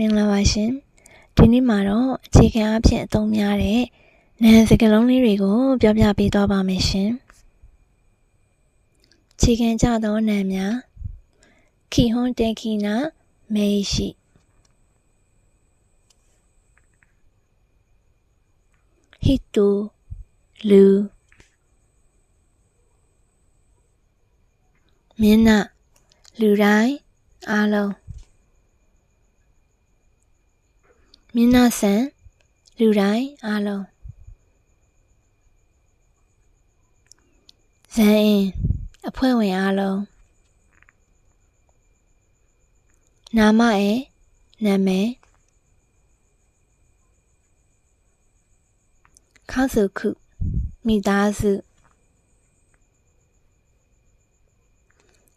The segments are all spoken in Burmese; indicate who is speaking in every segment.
Speaker 1: မင်္ဂလာပါရှင်ဒီနေ့မှာတော့အခြေခံအဖြစ်အသုံးများတဲ့နာမ်စကားလုံးလေးတွေကို ပြောပြပေးသွားပါမယ်ရှင်အခြေခံကြသောနာမ်များခီဟွန်တေခီနာမေရှိဟီတူလူမင်းနာလူတိုင်းအားလုံး မင်းနာဆန်လူတိုင်းအားလုံးဇန်အင်းအဖွဲ့ဝင်အားလုံးနာမရဲ့နာမည်ခါစုခုမိသားစု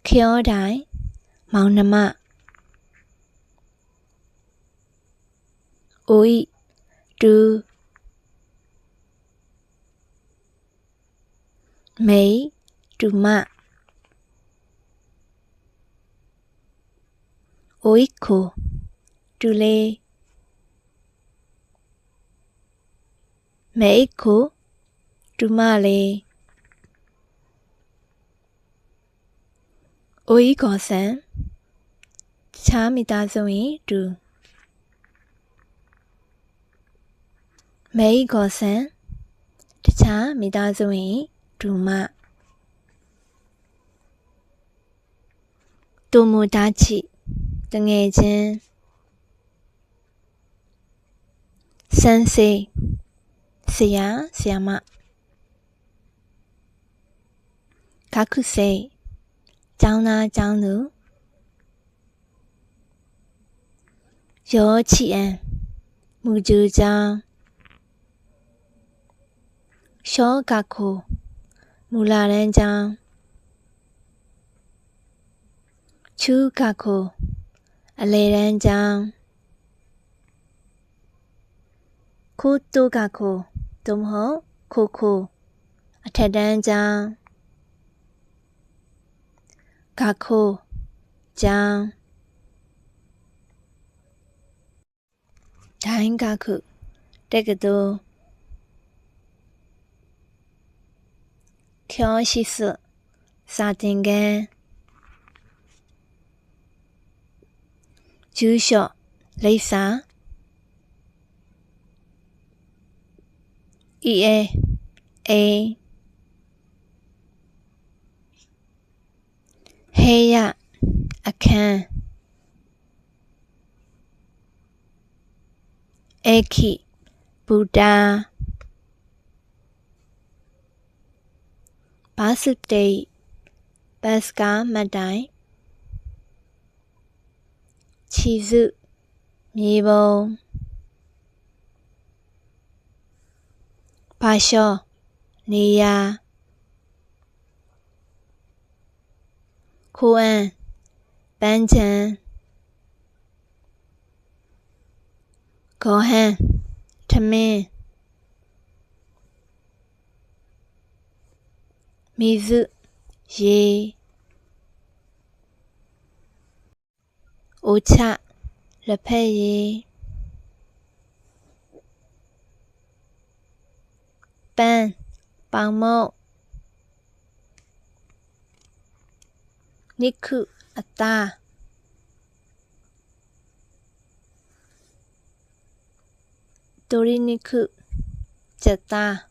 Speaker 1: ခေောတိုင်းမောင်နှမ အိုဤတူမေတူမအိုဤကိုတူလေးမေကိုတူမလေးအိုဤကောဆန်ချားမိသားစုရင်တူ မေကောဆန်တခြားမိသားစုရင်ဒူမတူမူတာချီတငယ်ချင်းစန်းစေးဆရာဆရာမခခုစေးကျောင်းသားကျောင်းသူရောချီအန်မူဂျူကျောင်း ရှောကခိုမူလာရန်ကျောင်းချူကခိုအလေရန်ကျောင်းခိုတိုကခိုသို့မဟုတ်ခိုခိုအထက်တန်းကျောင်းကခိုကျောင်းဒိုင်းကခုတက္ကသိုလ် 条息是三点干九小内啥 eaa 黑呀阿 kai 不打 ဘူတာဘာစုတေဘတ်စကာမတ်တိုင်ခြီစုမြေပုံဘာလျှောနေရာခိုးအန်းပန်းချံခေါ်ဟန်းထမင်း 水、じ、お茶、レペイ、パン、パン、肉、あた。鶏肉、じ。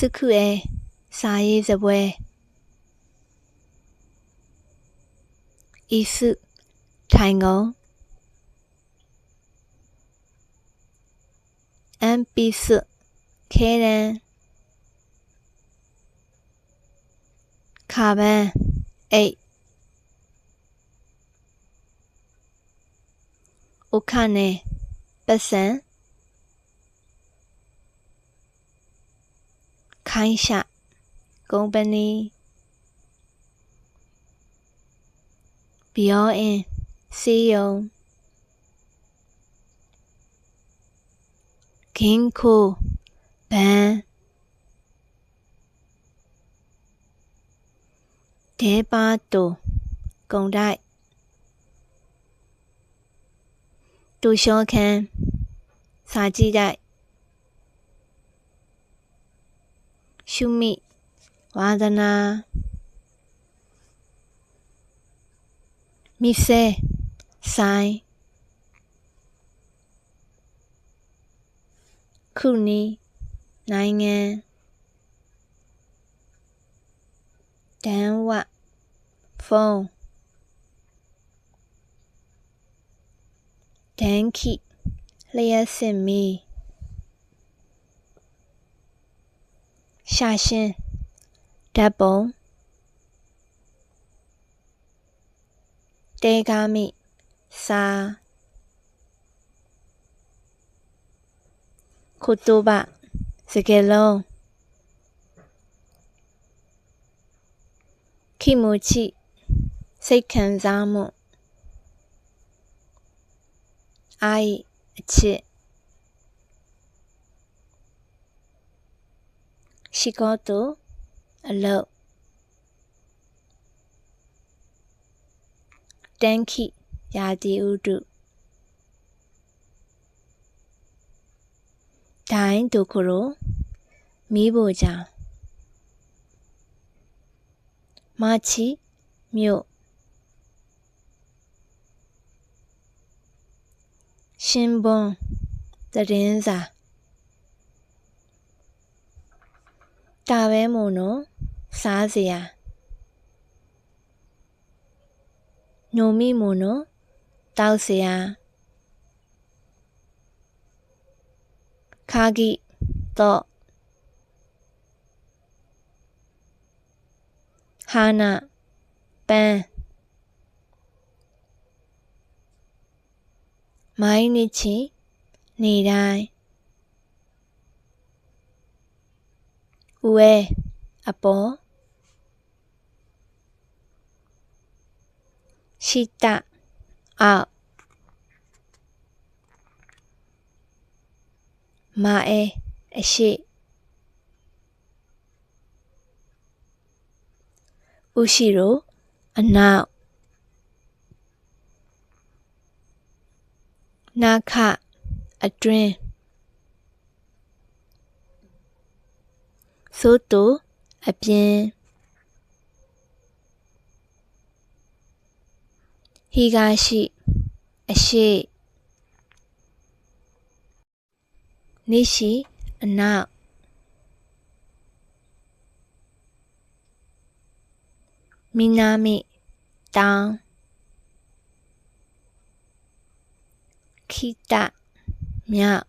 Speaker 1: 四区的三月十八，一四泰俄，N B 四开人卡门 A，乌克兰北省。Kaisha Company BON စေယုံ Kinko ဘန် Depato ဂုံတိုက်တူရှောခန်းစာကြည့်တိုက် ရှုမိဝါဒနာမိဆဲဆိုင်ခုနီနိုင်ငံတန်းဝဖုန်းဒန်းခိလျှက်စစ်မီ ရှာရှင်းဓာတ်ပုံတဲကားမိစာခုတုပစကယ်လုံးခိမိုချိစိတ်ခံစားမှုအိုက်အချစ် ရှိကောတုအလုတ်တန်းခိယာတိဥတုဒိုင်းဒုခရိုမိဖို့ကြောင့်မချီမြို့ရှင်ဘွန်သတင်းစာ တာပဲမို့နော်စားစရာညိုမိမို့နော်တောက်စရာခါဂိတော့ဟာနာပန်းမိုင်း 왜, 아빠? 시다, 아. 마에, 시. 우시로, 나. 나카, 아드린. သို့တူအပြင်ဟီဂါရှိအရှိနိရှိအနောက်မိနာမိတောင်ခိတမြောက်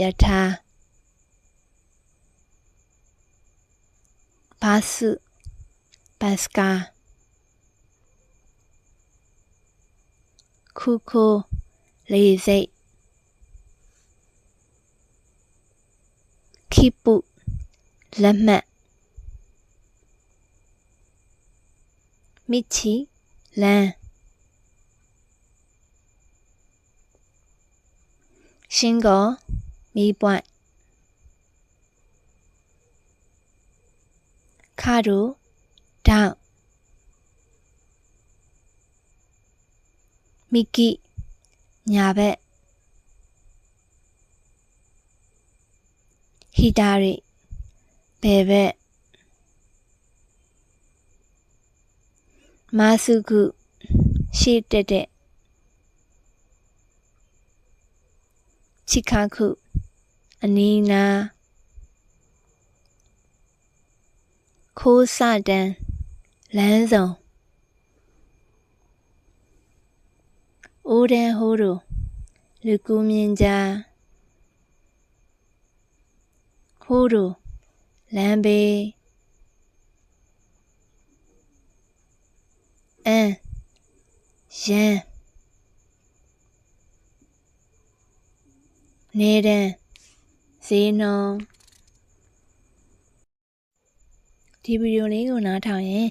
Speaker 1: ယထာဘာစုဘတ်စကာခုခိုလေစိတ်ခိပုလက်မှတ်မိချီလမ်းရှင်ကော 미번 카루 당 미끼 야베 히다리 베베 마스구 시테테 七卡库，阿尼那，库萨丹、兰总、乌列胡鲁，绿谷明加、胡鲁、兰贝、嗯先 နေတန်းဈေးနှုန်းဒီဗီဒီယိုလေးကိုနားထောင်ရင်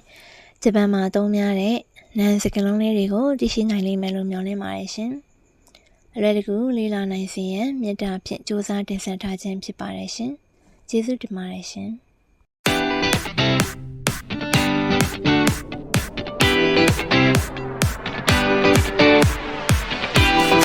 Speaker 1: ဂျပန်မှာသုံးများတဲ့နန်စကလုံးလေးတွေကိုသိရှိနိုင်လိမ့်မယ်လို့မျှော်လင့်ပါတယ်ရှင်။အလွယ်တကူလေးလာနိုင်စေရန်မေတ္တာဖြင့်စ조사တင်ဆက်ထားခြင်းဖြစ်ပါတယ်ရှင်။ကျေးဇူးတင်ပါတယ်ရှင်။